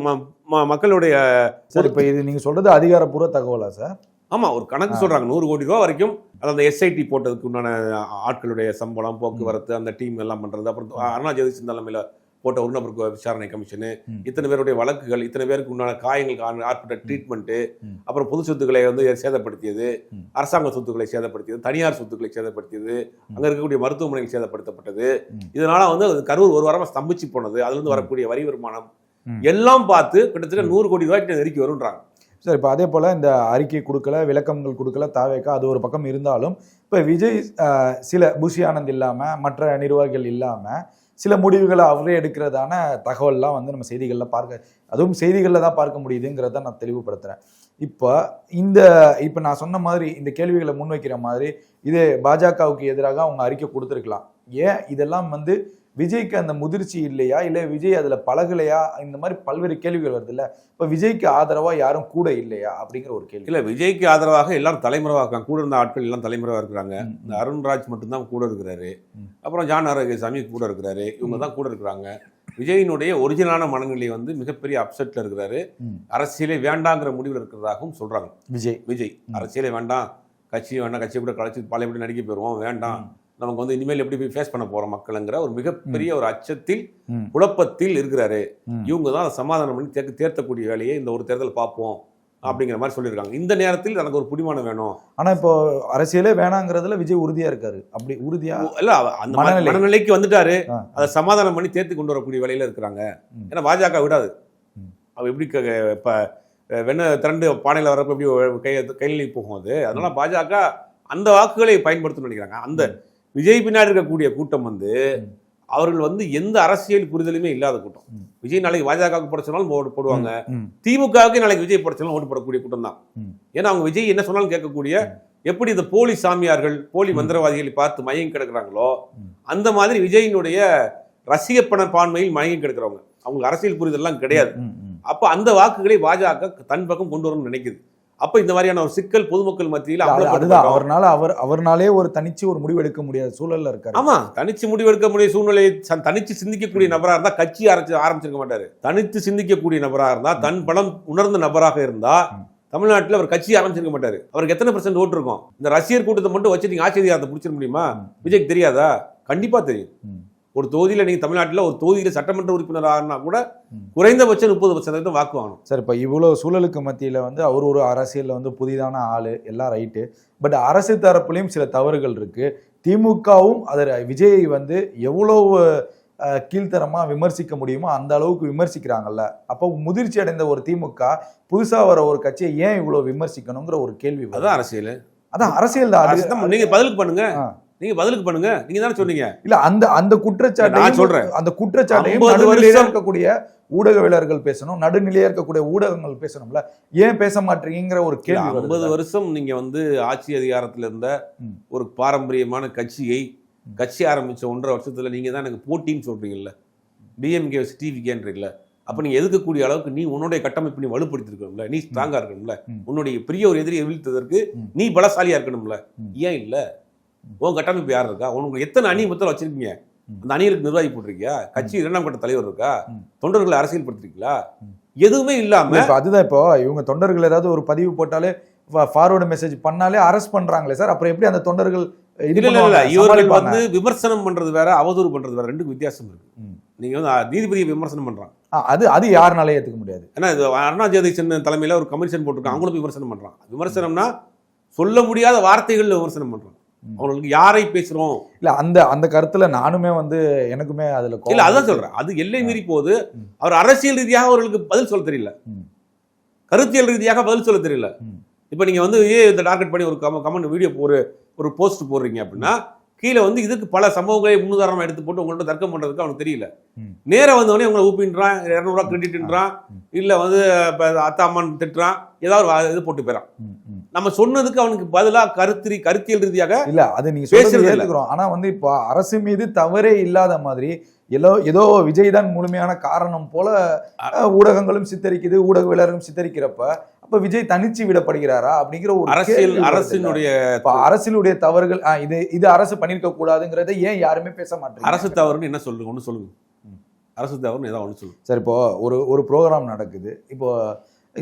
மக்களுடைய சார் இப்போ இது நீங்க சொல்றது அதிகாரப்பூர்வ தகவலா சார்? ஆமா ஒரு கணக்கு சொல்றாங்க. நூறு கோடி ரூபா வரைக்கும் அது அந்த எஸ்ஐடி போட்டதுக்கு உண்டான ஆட்களுடைய சம்பளம் போக்குவரத்து அந்த டீம் எல்லாம் பண்றது. அப்புறம் அருணா ஜெகதீஷன் தலைமையில போட்ட ஒரு நபருக்கு விசாரணை கமிஷனு. இத்தனை பேருடைய வழக்குகள் இத்தனை பேருக்கு உண்டான காயங்களுக்கு ஆற்பட்ட ட்ரீட்மெண்ட்டு. அப்புறம் பொது சொத்துக்களை வந்து சேதப்படுத்தியது. அரசாங்க சொத்துக்களை சேதப்படுத்தியது தனியார் சொத்துக்களை சேதப்படுத்தியது அங்க இருக்கக்கூடிய மருத்துவமனைகள் சேதப்படுத்தப்பட்டது. இதனால வந்து அது கரூர் ஒரு வாரமா ஸ்தம்பிச்சு போனது அதுல இருந்து வரக்கூடிய வரி வருமானம். எல்லாம் பார்த்து கிட்டத்தட்ட நூறு கோடி ரூபாய்க்கு நெருக்கி வருன்றாங்க சார் இப்போ அதே போல் இந்த அறிக்கை கொடுக்கல விளக்கங்கள் கொடுக்கல தாவேக்கா அது ஒரு பக்கம் இருந்தாலும் இப்போ விஜய் சில புஷி ஆனந்த் இல்லாமல் மற்ற நிர்வாகிகள் இல்லாமல் சில முடிவுகளை அவரே எடுக்கிறதான தகவல்லாம் வந்து நம்ம செய்திகளில் பார்க்க அதுவும் செய்திகளில் தான் பார்க்க முடியுதுங்கிறத நான் தெளிவுபடுத்துகிறேன் இப்போ இந்த இப்போ நான் சொன்ன மாதிரி இந்த கேள்விகளை முன்வைக்கிற மாதிரி இது பாஜகவுக்கு எதிராக அவங்க அறிக்கை கொடுத்துருக்கலாம். ஏன்? இதெல்லாம் வந்து விஜய்க்கு அந்த முதிர்ச்சி இல்லையா? இல்லை விஜய் அதில் பழகலையா? இந்த மாதிரி பல்வேறு கேள்விகள் வருதுல்ல. இப்போ விஜய்க்கு ஆதரவா யாரும் கூட இல்லையா? அப்படிங்கிற ஒரு கேள்வி. இல்ல விஜய்க்கு ஆதரவாக எல்லாரும் தலைமுறைவாக இருக்காங்க. கூட இருந்த ஆட்கள் எல்லாம் தலைமுறைவா இருக்கிறாங்க. இந்த அருண்ராஜ் மட்டும்தான் கூட இருக்கிறாரு. அப்புறம் ஜான் ஆரோக்கியசாமி கூட இருக்கிறாரு. இவங்க தான் கூட இருக்கிறாங்க. விஜயினுடைய ஒரிஜினலான மனநிலை வந்து மிகப்பெரிய அப்செட்ல இருக்கிறாரு. அரசியலே வேண்டாங்கிற முடிவில் இருக்கிறதாகவும் சொல்றாங்க. விஜய். விஜய். அரசியலே வேண்டாம். கட்சி வேண்டாம். கட்சி கூட கலைச்சி பழைய எப்படி நடிக்க போயிடுவோம் வேண்டாம். நமக்கு வந்து இனிமேல் எப்படி போய் ஃபேஸ் பண்ண போறோம் மக்களுங்கிற ஒரு மிகப்பெரிய ஒரு அச்சத்தில். குழப்பத்தில் இருக்கிறாரு. இவங்க தான் அதை சமாதானம் பண்ணி தேக்க தேர்த்தக்கூடிய வேலையை இந்த ஒரு தேர்தல் பார்ப்போம் அப்படிங்கிற மாதிரி சொல்லியிருக்காங்க இந்த நேரத்தில் எனக்கு ஒரு புடிமானம் வேணும் ஆனா இப்போ அரசியலே வேணாங்கிறதுல விஜய் உறுதியா இருக்காரு அப்படி உறுதியா இல்ல அந்த மன- மனநிலை. மனநிலைக்கு வந்துட்டாரு. அதை சமாதானம் பண்ணி தேர்த்து கொண்டு வரக்கூடிய வேலையில இருக்கிறாங்க. ஏன்னா பாஜக விடாது. அவ எப்படி இப்ப அஹ், வெண்ணெய் திரண்டு பானையில வரப்ப எப்படி கை கையில் போகும் அது அதனால பாஜக அந்த வாக்குகளை பயன்படுத்தணும்னு நினைக்கிறாங்க அந்த விஜய் பின்னாடி இருக்கக்கூடிய கூட்டம் வந்து. அவர்கள் வந்து எந்த அரசியல் புரிதலுமே இல்லாத கூட்டம். விஜய் நாளைக்கு பாஜகவுக்கு போட சொன்னாலும் ஓட்டு போடுவாங்க. திமுகவுக்கு நாளைக்கு விஜய் போட சொன்னாலும் ஓட்டு போடக்கூடிய கூட்டம் தான். ஏன்னா அவங்க விஜய் என்ன சொன்னாலும் கேட்கக்கூடிய எப்படி இந்த போலி சாமியார்கள் போலி மந்திரவாதிகளை பார்த்து மயங்கி கிடக்குறாங்களோ. அந்த மாதிரி விஜயினுடைய ரசிக பணப்பான்மையில் மயங்கி கிடக்குறவங்க அவங்களுக்கு அரசியல் புரிதல்லாம் கிடையாது. அப்ப அந்த வாக்குகளை பாஜக தன் பக்கம் கொண்டு வரணும்னு நினைக்குது அப்ப இந்த மாதிரியான ஒரு சிக்கல் பொதுமக்கள் மத்தியில் அது- அதுதான். அவர்னால அவர் அவர்னாலே ஒரு தனிச்சு ஒரு முடிவு எடுக்க முடியாத சூழல்ல இருக்காரு. ஆமா தனிச்சு முடிவெடுக்க முடிய சூழ்நிலையை தனிச்சு சிந்திக்கக்கூடிய நபரா இருந்தா கட்சி ஆரம்பிச்சு ஆரம்பிச்சிருக்க மாட்டாரு. தனித்து சிந்திக்கக்கூடிய நபரா இருந்தா தன் பலம் உணர்ந்த நபராக இருந்தா. தமிழ்நாட்டுல அவர் கட்சி ஆரம்பிச்சிருக்க மாட்டாரு. அவருக்கு எத்தனை பெர்சென்ட் ஓட்டு இருக்கும்? இந்த ரசிகர் கூட்டத்தை மட்டும் வச்சு நீங்க ஆட்சி அதிகாரத்தை பிடிச்சிட முடியுமா? விஜய்க்கு தெரியாதா? கண்டிப்பா தெரியும். ஒரு தொகுதியில நீங்க தமிழ்நாட்டுல ஒரு தொகுதியில சட்டமன்ற உறுப்பினர் ஆகினா கூட. குறைந்தபட்சம் முப்பது சதவீதம் வாக்கு வாங்கணும் சார் இப்போ இவ்வளோ சூழலுக்கு மத்தியில் வந்து அவர் ஒரு அரசியலில் வந்து புதிதான ஆள் எல்லாம் ரைட்டு. பட் அரசு தரப்புலையும் சில தவறுகள் இருக்கு. திமுகவும் அதை விஜயை வந்து எவ்வளவு அஹ், கீழ்த்தரமா விமர்சிக்க முடியுமோ அந்த அளவுக்கு விமர்சிக்கிறாங்கல்ல. அப்போ முதிர்ச்சி அடைந்த ஒரு திமுக புதுசா வர ஒரு கட்சியை ஏன் இவ்வளவு விமர்சிக்கணுங்கிற ஒரு கேள்வி. அதான் அரசியல். அதான் அரசியல் தான். அது- அரசு- நீங்க பதிலுக்கு பண்ணுங்க. நீங்க பதிலுக்கு பண்ணுங்க. நீங்க தானே சொன்னீங்க. இல்ல அந்த அந்த குற்றச்சாட்டையும் நான் சொல்றேன். அந்த குற்றச்சாட்டையும் 50 நடுநிலையில வருஷம் இருக்கக்கூடிய ஊடகவியலாளர்கள் பேசணும் நடுநிலையா இருக்கக்கூடிய ஊடகங்கள் பேசணும்ல. ஏன் பேச மாட்டீங்கிற ஒரு கேள்வி ஐம்பது வருஷம் நீங்க வந்து ஆட்சி அதிகாரத்துல இருந்த. ஒரு பாரம்பரியமான கட்சியை கட்சி ஆரம்பிச்ச ஒன்றரை வருஷத்துல நீங்க தான் எனக்கு போட்டின்னு சொல்றீங்கல்ல. டிஎம்கே டிவிகேன்றீங்கல்ல அப்ப நீங்க எதுக்கக்கூடிய அளவுக்கு நீ உன்னுடைய கட்டமைப்பு நீ வலுப்படுத்திருக்கணும்ல. நீ ஸ்ட்ராங்கா இருக்கணும்ல. உன்னுடைய பெரிய ஒரு எதிரியை வீழ்த்ததற்கு. நீ பலசாலியா இருக்கணும்ல. ஏன் இல்ல? உன் கட்டமைப்பு யார் இருக்கா? உனக்கு எத்தனை அணி மொத்தம் வச்சிருக்கீங்க? ம். அந்த அணிகளுக்கு நிர்வாகி போட்டிருக்கியா? கட்சி இரண்டாம் கட்ட தலைவர் இருக்கா. தொண்டர்களை அரசியல் படுத்திருக்கீங்களா. எதுவுமே இல்லாம அதுதான் இப்போ இவங்க தொண்டர்கள் ஏதாவது ஒரு பதிவு போட்டாலே ஃபார்வர்டு மெசேஜ் பண்ணாலே அரெஸ்ட் பண்றாங்களே சார். அப்புறம் எப்படி அந்த தொண்டர்கள் இல்ல இல்ல இவர்கள்? வந்து விமர்சனம் பண்றது வேற அவதூறு பண்றது வேற. ரெண்டுக்கும் வித்தியாசம் இருக்கு. நீங்க வந்து நீதிபதியை விமர்சனம் பண்றான். அது அது யாருனாலே ஏத்துக்க முடியாது. ஏன்னா இது அருணா ஜெகதீசன் தலைமையில ஒரு கமிஷன் போட்டிருக்காங்க அவங்களும் விமர்சனம் பண்றான். விமர்சனம்னா சொல்ல முடியாத வார்த்தைகள்ல விமர்சனம் பண்றான். ம். அவங்களுக்கு யாரை பேசுறோம் இல்ல அந்த அந்த கருத்துல நானுமே வந்து எனக்குமே அதுல இல்ல அதான். சொல்றேன் அது எல்லை மீறி போகுது ம். அவர் அரசியல் ரீதியாக அவர்களுக்கு பதில் சொல்ல தெரியல. கருத்தியல் ரீதியாக பதில் சொல்ல தெரியல. இப்போ நீங்க வந்து ஏ இந்த டார்கெட் பண்ணி ஒரு கமெண்ட் வீடியோ ஒரு ஒரு போஸ்ட் போடுறீங்க அப்படின்னா கீழே வந்து இதுக்கு பல சம்பவங்களை முன்னுதாரணமா எடுத்து போட்டு உங்கள்ட்ட தர்க்கம் பண்றதுக்கு அவனுக்கு தெரியல ம். நேரா வந்தவொடனே உங்களை ஊப்பின்றான் இரநூறுவா கிரெடிட்ன்றான். இல்ல வந்து இப்ப அத்தா அம்மான் திட்டுறான் ஏதாவது இது போட்டு போயிறான் ம். நம்ம சொன்னதுக்கு அவனுக்கு பதிலா கருத்து கருத்தியல் ரீதியாக இல்ல அது நீங்க பேசுறது. ஏத்துக்கிறோம். ஆனா வந்து இப்போ அரசு மீது தவறே இல்லாத மாதிரி ஏதோ ஏதோ விஜய் தான் முழுமையான காரணம் போல ஊடகங்களும் சித்தரிக்குது ஊடகவியலாளரும் சித்தரிக்கிறப்ப அப்ப விஜய் தனிச்சு விடப்படுகிறாரா அப்படிங்கிற ஒரு அரசியல்? அரசினுடைய அரசியலுடைய தவறுகள் இது இது அரசு பண்ணிருக்க கூடாதுங்கிறத ஏன் யாருமே பேச மாட்டாங்க அரசு தவறுன்னு என்ன சொல்லுங்க ஒண்ணு சொல்லுங்க. அரசு தவறுன்னு ஏதாவது ஒண்ணு சொல்லுங்க சரி இப்போ ஒரு ஒரு ப்ரோக்ராம் நடக்குது. இப்போ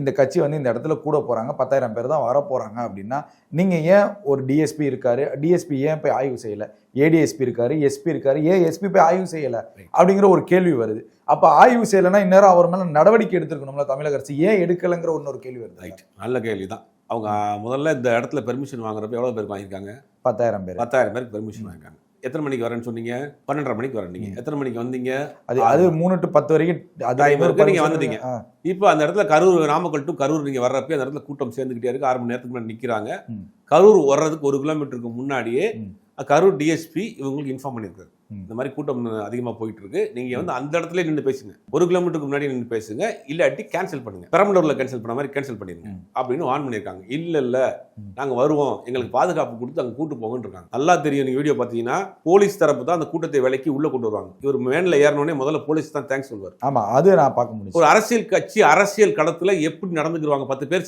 இந்த கட்சி வந்து இந்த இடத்துல கூட போறாங்க. பத்தாயிரம் பேர் தான் வர போறாங்க அப்படின்னா நீங்க ஏன் ஒரு டிஎஸ்பி இருக்காரு? டிஎஸ்பி ஏன் போய் ஆய்வு செய்யல? ஏடிஎஸ்பி இருக்காரு எஸ்பி இருக்காரு ஏன் எஸ்பி போய் ஆய்வு செய்யல? அப்படிங்கிற ஒரு கேள்வி வருது. அப்ப ஆய்வு செய்யலைன்னா இந்நேரம் அவர் மேல நடவடிக்கை எடுத்திருக்கணும்ல தமிழக அரசு. ஏன் எடுக்கலைங்கிற இன்னொரு கேள்வி வருது. ரைட் நல்ல கேள்வி தான் அவங்க முதல்ல இந்த இடத்துல பெர்மிஷன் வாங்குறப்ப எவ்வளோ பேருக்கு வாங்கியிருக்காங்க? பத்தாயிரம் பேர். பத்தாயிரம் பேருக்கு பெர்மிஷன் வாங்கியிருக்காங்க. எத்தனை மணிக்கு வரேன்னு சொன்னீங்க? பன்னெண்டரை மணிக்கு வரேன் நீங்க. எத்தனை மணிக்கு வந்தீங்க? அது அது மூணு டு பத்து வரைக்கும் அது Time இருக்கு, நீங்க permission வந்துட்டீங்க. இப்போ அந்த இடத்துல கரூர் நாமக்கல் டு கரூர் நீங்க வர்றப்ப அந்த இடத்துல கூட்டம் சேர்ந்துக்கிட்டே இருக்கு. ஆறு மணி நேரத்துக்கு முன்னாடி நிக்கிறாங்க. ம். கரூர் வர்றதுக்கு ஒரு கிலோமீட்டருக்கு முன்னாடியே. கரூர் டிஎஸ்பி இவங்களுக்கு இன்ஃபார்ம் பண்ணியிருக்காரு. இந்த மாதிரி கூட்டம் அதிகமா போயிட்டு இருக்கு நீங்க வந்து அந்த இடத்துல நின்று பேசுங்க. ஒரு கிலோமீட்டருக்கு முன்னாடி நின்று பேசுங்க. இல்லாட்டி கேன்சல் பண்ணுங்க. பெரம்பலூர்ல கேன்சல் பண்ண மாதிரி கேன்சல் பண்ணிருங்க ம். அப்படின்னு வான் பண்ணியிருக்காங்க. இல்ல இல்ல. ம். நாங்க வருவோம். எங்களுக்கு பாதுகாப்பு கொடுத்து அங்க கூட்டு போங்கன்னு இருக்காங்க. நல்லா தெரியும். நீங்க வீடியோ பாத்தீங்கன்னா போலீஸ் தரப்பு தான் அந்த கூட்டத்தை விலைக்கு உள்ள கொண்டு வருவாங்க. இவர் மேன்ல ஏறணுனே முதல்ல போலீஸ் தான் தேங்க்ஸ் சொல்வார். ஆமா அது நான் பார்க்க முடியும் ஒரு அரசியல் கட்சி அரசியல் களத்துல எப்படி நடந்துக்கிடுவாங்க பத்து பேர்.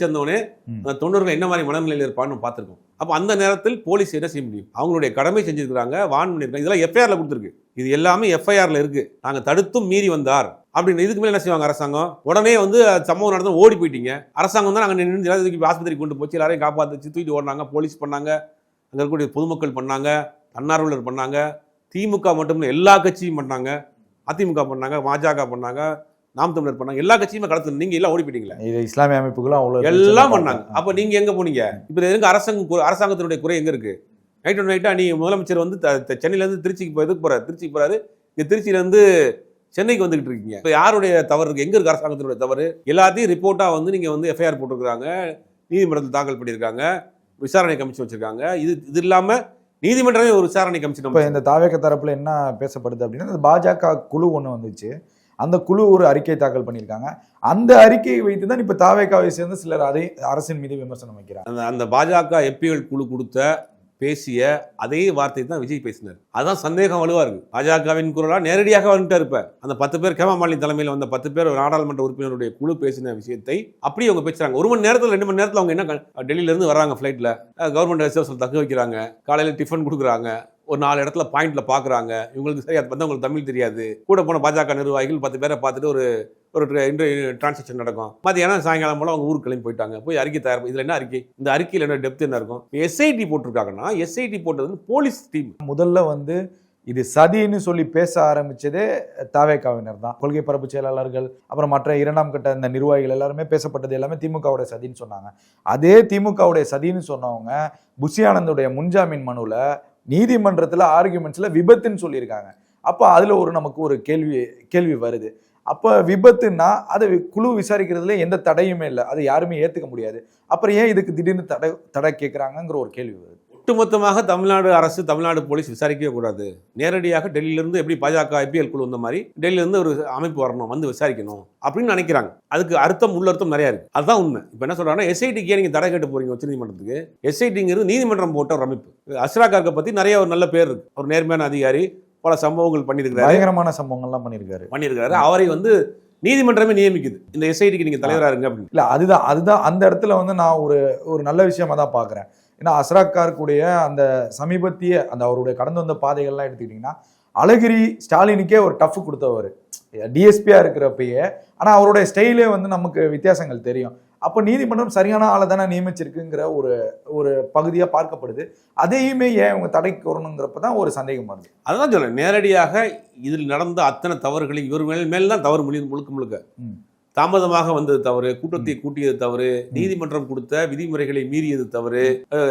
அந்த தொண்டர்கள் என்ன மாதிரி மனநிலையில் இருப்பான்னு பார்த்துருக்கோம். அப்போ அந்த நேரத்தில் போலீஸ் என்ன செய்ய முடியும்? அவங்களுடைய கடமை செஞ்சுருக்கிறாங்க வான் பண்ணியிருக்காங்க இதெல்லாம் எஃப்ஐஆரில் கொடுத்துருக்கு. இது எல்லாமே எஃப்ஐஆரில் இருக்குது நாங்கள் தடுத்தும் மீறி வந்தார். அப்படின்னு இதுக்கு மேலே என்ன செய்வாங்க அரசாங்கம்? உடனே வந்து சம்பவம் நடந்து ஓடி போயிட்டீங்க. அரசாங்கம் தான் நாங்கள் நின்று தூக்கி ஆஸ்பத்திரிக்கு கொண்டு போச்சு. எல்லாரையும் காப்பாற்றி தூக்கிட்டு ஓடினாங்க. போலீஸ் பண்ணாங்க. அங்கே இருக்கக்கூடிய பொதுமக்கள் பண்ணாங்க. தன்னார்வலர் பண்ணாங்க. திமுக மட்டும் எல்லா கட்சியும் பண்ணாங்க. அதிமுக பண்ணாங்க. பாஜக பண்ணாங்க. நாம் தமிழர் பண்ணாங்க. எல்லா கட்சியுமே கடத்து நீங்க எல்லாம் ஓடி போயிட்டீங்களே இது இஸ்லாமிய அமைப்புகளும் அவ்வளவு எல்லாம் பண்ணாங்க. அப்ப நீங்க எங்க போனீங்க? இப்ப எதுக்கு அரசாங்கம் அரசாங்கத்தினுடைய குறை எங்க இருக்கு? நைட் நைட்டா நீ முதலமைச்சர் வந்து த- த- சென்னையில இருந்து திருச்சிக்கு போய் எதுக்கு போறாரு? திருச்சிக்கு போறாரு. இங்க திருச்சியில இருந்து சென்னைக்கு வந்துகிட்டு இருக்கீங்க. இப்ப யாருடைய தவறு இருக்கு? எங்க இருக்கு அரசாங்கத்தினுடைய தவறு? எல்லாத்தையும் ரிப்போர்ட்டா வந்து நீங்க வந்து எஃப்ஐஆர் போட்டிருக்காங்க நீதிமன்றத்தில் தாக்கல் பண்ணியிருக்காங்க. விசாரணை கமிஷன் வச்சிருக்காங்க. இது இது இல்லாம நீதிமன்றமே ஒரு விசாரணை கமிஷன் இப்ப இந்த தாவேக தரப்புல என்ன பேசப்படுது அப்படின்னா பாஜக குழு ஒண்ணு வந்துச்சு. அந்த குழு ஒரு அறிக்கை தாக்கல் பண்ணியிருக்காங்க. அந்த அறிக்கையை வைத்து தான் இப்போ தாவேக்காவை சேர்ந்து சிலர் அதை அரசின் மீது விமர்சனம் வைக்கிறாங்க. அந்த அந்த பாஜக எம்பிகள் குழு கொடுத்த பேசிய அதே வார்த்தை தான் விஜய் பேசினார். அதான் சந்தேகம் வலுவாக இருக்கு. பாஜகவின் குரலாக நேரடியாக வந்துட்டார் இருப்ப அந்த பத்து பேர் கேமா மாலினி தலைமையில் வந்த பத்து பேர் நாடாளுமன்ற உறுப்பினருடைய குழு பேசின விஷயத்தை அப்படியே அவங்க பேசுறாங்க. ஒரு மணி நேரத்தில் ரெண்டு மணி நேரத்தில் அவங்க என்ன டெல்லியிலேருந்து வராங்க ஃப்ளைட்டில் கவர்மெண்ட் ரிசர்வ்ஸில் தக்க வைக்கிறாங்க. காலையில் டிஃபன் கொடுக்குறாங்க. ஒரு நாலு இடத்துல பாயிண்ட்ல பாக்குறாங்க. இவங்களுக்கு சரி அது வந்து அவங்களுக்கு தமிழ் தெரியாது. கூட போன பாஜக நிர்வாகிகள் பத்து பேரை பார்த்துட்டு ஒரு ஒரு டிரான்சாக்ஷன் நடக்கும். மதியானம் சாயங்காலம் போல அவங்க ஊருக்கு கிளம்பி போயிட்டாங்க. போய் அறிக்கை தயார் இதுல என்ன அறிக்கை? இந்த அறிக்கையில் என்ன டெப்த் என்ன இருக்கும்? எஸ்ஐடி போட்டிருக்காங்கன்னா எஸ்ஐடி போட்டது வந்து போலீஸ் டீம். முதல்ல வந்து இது சதின்னு சொல்லி பேச ஆரம்பிச்சதே தாவேக்காவினர் தான். கொள்கை பரப்பு செயலாளர்கள் அப்புறம் மற்ற இரண்டாம் கட்ட இந்த நிர்வாகிகள் எல்லாருமே பேசப்பட்டது எல்லாமே திமுகவுடைய சதின்னு சொன்னாங்க. அதே திமுகவுடைய சதின்னு சொன்னவங்க புஷி முன்ஜாமீன் மனுவில் நீதிமன்றத்தில் ஆர்குமெண்ட்ஸில் விபத்துன்னு சொல்லியிருக்காங்க. அப்போ அதில் ஒரு நமக்கு ஒரு கேள்வி கேள்வி வருது. அப்போ விபத்துன்னா அதை குழு விசாரிக்கிறதுல எந்த தடையுமே இல்லை. அதை யாருமே ஏற்றுக்க முடியாது. அப்புறம் ஏன் இதுக்கு திடீர்னு தடை தடை கேட்குறாங்கங்கிற ஒரு கேள்வி வருது. ஒட்டுமொத்தமாக தமிழ்நாடு அரசு தமிழ்நாடு போலீஸ் விசாரிக்கவே கூடாது. நேரடியாக டெல்லியிலிருந்து எப்படி பாஜக ஐபிஎல் குழு வந்த மாதிரி டெல்லியிலிருந்து ஒரு அமைப்பு வரணும் வந்து விசாரிக்கணும் அப்படின்னு நினைக்கிறாங்க. அதுக்கு அர்த்தம் உள்ள அர்த்தம் நிறைய இருக்கு. அதுதான் உண்மை. இப்போ என்ன சொல்றாங்கன்னா எஸ்ஐடிக்கு ஏன் நீங்க தடை கேட்டு போறீங்க உச்ச நீதிமன்றத்துக்கு? எஸ்ஐடிங்கிறது நீதிமன்றம் போட்ட ஒரு அமைப்பு. அஸ்ரா கார்கை பத்தி நிறைய ஒரு நல்ல பேர் இருக்கு. ஒரு நேர்மையான அதிகாரி பல சம்பவங்கள் பண்ணியிருக்கிறாரு. பயங்கரமான சம்பவங்கள்லாம் பண்ணியிருக்காரு. பண்ணியிருக்காரு அவரை வந்து நீதிமன்றமே நியமிக்குது. இந்த எஸ்ஐடிக்கு நீங்க தலைவரா இருங்க அப்படின்னு. இல்ல அதுதான் அதுதான் அந்த இடத்துல வந்து நான் ஒரு ஒரு நல்ல விஷயமா தான் பாக்குறேன். ஏன்னா அஸ்ராக்காருக்குடைய அந்த சமீபத்திய அந்த அவருடைய கடந்து வந்த பாதைகள்லாம் எடுத்துக்கிட்டிங்கன்னா அழகிரி ஸ்டாலினுக்கே ஒரு டஃப் கொடுத்தவர். டிஎஸ்பியா இருக்கிறப்பயே ஆனா அவருடைய ஸ்டைலே வந்து நமக்கு வித்தியாசங்கள் தெரியும். அப்போ நீதிமன்றம் சரியான ஆளை தானே நியமிச்சிருக்குங்கிற ஒரு ஒரு பகுதியா பார்க்கப்படுது. அதையுமே ஏன் இவங்க தடைக்கு வரணுங்கிறப்ப தான் ஒரு சந்தேகம் வருது. அதான் சொல்றேன். நேரடியாக இதில் நடந்த அத்தனை தவறுகளை இவர் மேல் மேல் தான் தவறு முழு முழுக்க முழுக்க. ம். தாமதமாக வந்தது தவறு கூட்டத்தை கூட்டியது தவறு நீதிமன்றம் கொடுத்த விதிமுறைகளை மீறியது தவறு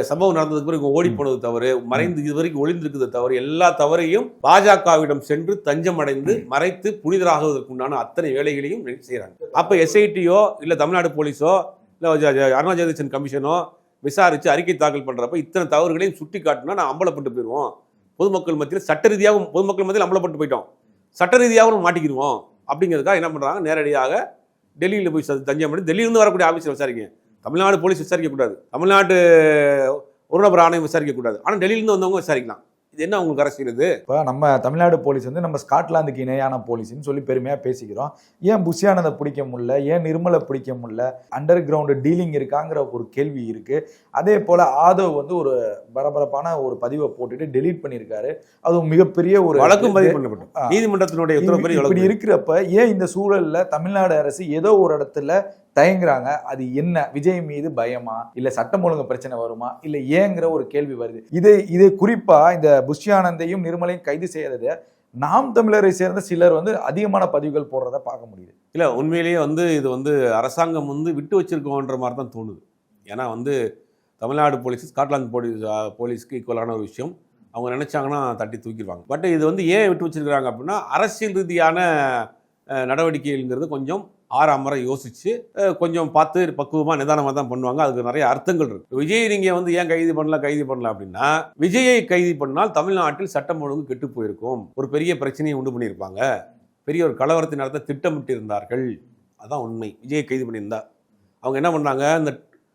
சம்பவம் நடந்ததுக்கு பிறகு ஓடி போனது தவறு மறைந்து இதுவரைக்கும் ஒளிந்திருக்கிறது தவறு எல்லா தவறையும் பாஜகவிடம் சென்று தஞ்சம் அடைந்து மறைத்து புனிதராகுவதற்கு உண்டான அத்தனை வேலைகளையும் செய்யறாங்க அப்ப எஸ்ஐடியோ இல்ல தமிழ்நாடு போலீஸோ இல்ல ஜ- ஜ- அருணா ஜெகதீசன் கமிஷனோ விசாரிச்சு அறிக்கை தாக்கல் பண்றப்ப இத்தனை தவறுகளையும் சுட்டி காட்டினா நான் அம்பலப்பட்டு போயிடுவோம் பொதுமக்கள் மத்தியில் சட்ட ரீதியாகவும் பொதுமக்கள் மத்தியில் அம்பலப்பட்டு போயிட்டோம். சட்ட ரீதியாகவும் மாட்டிக்கிடுவோம். அப்படிங்கிறதுக்காக என்ன பண்றாங்க? நேரடியாக டெல்லியில் போய் தஞ்சம் பண்ணி டெல்லியிலிருந்து வரக்கூடிய ஆஃபீஸில் விசாரிக்க தமிழ்நாடு போலீஸ் விசாரிக்கக்கூடாது. தமிழ்நாடு ஒரு நபர் ஆணையம் விசாரிக்கக்கூடாது. ஆனால் டெல்லியிலேருந்து வந்தவங்க விசாரிக்கலாம். இது என்ன உங்களுக்கு அரசியல் இது இப்போ நம்ம தமிழ்நாடு போலீஸ் வந்து நம்ம ஸ்காட்லாந்துக்கு இணையான போலீஸ்னு சொல்லி பெருமையாக பேசிக்கிறோம். ஏன் புஷியானதை பிடிக்க முடியல? ஏன் நிர்மலை பிடிக்க முடியல? அண்டர் கிரவுண்டு டீலிங் இருக்காங்கிற ஒரு கேள்வி இருக்கு. அதே போல ஆதவ் வந்து ஒரு பரபரப்பான ஒரு பதிவை போட்டுட்டு டெலீட் பண்ணியிருக்காரு. அது மிகப்பெரிய ஒரு வழக்கும் பதிவு பண்ணப்பட்டோம் ஆ. நீதிமன்றத்தினுடைய இப்படி வழக்கு? இருக்கிறப்ப ஏன் இந்த சூழல்ல தமிழ்நாடு அரசு ஏதோ ஒரு இடத்துல தயங்குறாங்க அது என்ன? விஜய் மீது பயமா? இல்ல சட்டம் ஒழுங்கு பிரச்சனை வருமா? இல்ல ஏங்கிற ஒரு கேள்வி வருது. இது இது குறிப்பா இந்த புஷ்யானந்தையும் நிர்மலையும் கைது செய்யறது நாம் தமிழரை சேர்ந்த சிலர் வந்து அதிகமான பதிவுகள் போடுறத பார்க்க முடியுது. இல்லை உண்மையிலேயே வந்து இது வந்து அரசாங்கம் வந்து விட்டு வச்சிருக்கோன்ற மாதிரி தான் தோணுது. ஏன்னா வந்து தமிழ்நாடு போலீஸ் ஸ்காட்லாந்து போலீஸ் போலீஸ்க்கு ஈக்குவலான ஒரு விஷயம். அவங்க நினைச்சாங்கன்னா தட்டி தூக்கிடுவாங்க. பட் இது வந்து ஏன் விட்டு வச்சிருக்கிறாங்க அப்படின்னா அரசியல் ரீதியான நடவடிக்கைங்கிறது நடவடிக்கைகள்ங்கிறது கொஞ்சம் ஆறாமற யோசிச்சு கொஞ்சம் பார்த்து பக்குவமாக நிதானமாக தான் பண்ணுவாங்க. அதுக்கு நிறைய அர்த்தங்கள் இருக்கு. விஜய் நீங்கள் வந்து ஏன் கைது பண்ணல கைது பண்ணல அப்படின்னா விஜயை கைது பண்ணால் தமிழ்நாட்டில் சட்டம் ஒழுங்கு கெட்டு போயிருக்கும். ஒரு பெரிய பிரச்சனையை உண்டு பண்ணியிருப்பாங்க. பெரிய ஒரு கலவரத்தை நடத்த திட்டமிட்டு இருந்தார்கள் அதான் உண்மை. விஜயை கைது பண்ணியிருந்தா. அவங்க என்ன பண்ணாங்க? இந்த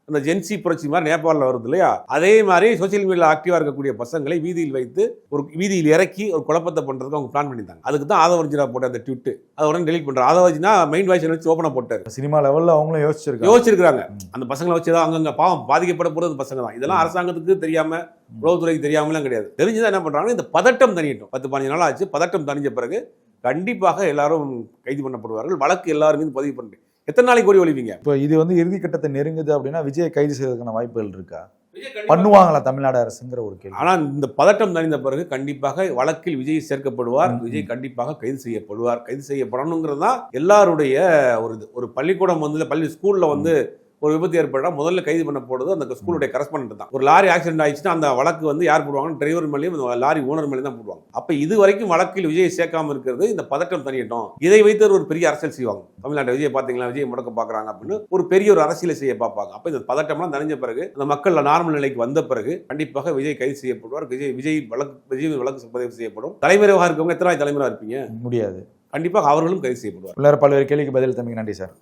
அந்த ஜென்சி புரட்சி மாதிரி நேபாளில் வருது இல்லையா? அதே மாதிரி சோசியல் மீடியாவில் ஆக்டிவாக இருக்கக்கூடிய பசங்களை வீதியில் வைத்து ஒரு வீதியில் இறக்கி ஒரு குழப்பத்தை பண்ணுறதுக்கு அவங்க பிளான் பண்ணியிருந்தாங்க. அதுக்கு தான் ஆதவர்ஜினா போட்ட அந்த ட்விட்டு அதை உடனே டெலிட் பண்ணுறாங்க ஆதவர்ஜினா மெயின் வாய்ஸ் வச்சு ஓப்பனாக போட்டார். சினிமா லெவல்ல அவங்களும் யோசிச்சிருக்காங்க. யோசிச்சிருக்காங்க அந்த பசங்களை வச்சு தான் அங்கங்க பாவம் பாதிக்கப்பட போகிறது பசங்க தான். இதெல்லாம் அரசாங்கத்துக்கு தெரியாம உளவுத்துறைக்கு தெரியாமலாம் கிடையாது. தெரிஞ்சுதான் என்ன பண்றாங்கன்னா இந்த பதட்டம் தணியட்டும். பத்து பதினஞ்சு நாள் ஆச்சு. பதட்டம் தணிஞ்ச பிறகு கண்டிப்பாக எல்லாரும் கைது பண்ணப்படுவார்கள். வழக்கு எல்லாரும் மீது பதிவு பண்ணுறேன் எத்தனை நாளைக்கு ஓடி ஒழிவீங்க இப்போ இது வந்து இறுதி கட்டத்தை நெருங்குது அப்படின்னா விஜய் கைது செய்வதற்கான வாய்ப்புகள் இருக்கா? பண்ணுவாங்களா தமிழ்நாடு அரசுங்கிற ஒரு கேள்வி. ஆனால் இந்த பதட்டம் தணிந்த பிறகு கண்டிப்பாக வழக்கில் விஜய் சேர்க்கப்படுவார் விஜய் கண்டிப்பாக கைது செய்யப்படுவார். கைது செய்யப்படணுங்கிறது தான் எல்லாருடைய ஒரு இது. ஒரு பள்ளிக்கூடம் வந்து பள்ளி ஸ்கூல்ல வந்து ஒரு விபத்து ஏற்பட்டா முதல்ல கைது பண்ண போடுறது அந்த ஸ்கூலுடைய கரஸ்பாண்ட் தான். ஒரு லாரி ஆக்சிடென்ட் ஆயிடுச்சுன்னா அந்த வழக்கு வந்து யார் போடுவாங்க டிரைவர் மேலேயும் லாரி ஓனர் மேலேயும் தான் போடுவாங்க. அப்ப இது வரைக்கும் வழக்கில் விஜய் சேர்க்காம இருக்கிறது இந்த பதட்டம் தணியட்டும். இதை வைத்து ஒரு பெரிய அரசியல் செய்வாங்க. தமிழ்நாட்டை விஜய் பாத்தீங்களா? விஜய் முடக்க பாக்குறாங்க அப்படின்னு ஒரு பெரிய ஒரு அரசியலை செய்ய பார்ப்பாங்க. அப்ப இந்த பதட்டம்லாம் தணிஞ்ச பிறகு அந்த மக்கள் நார்மல் நிலைக்கு வந்த பிறகு கண்டிப்பாக விஜய் கைது செய்யப்படுவார். விஜய் விஜய் வழக்கு விஜய் வழக்கு பதிவு செய்யப்படும்? தலைமறைவாக இருக்கவங்க எத்தனை நாள் தலைமறைவா இருப்பீங்க? முடியாது. கண்டிப்பாக அவர்களும் கைது செய்யப்படுவார். பல்வேறு கேள்விக்கு பதில் தம்பிக்கு நன்றி சார்.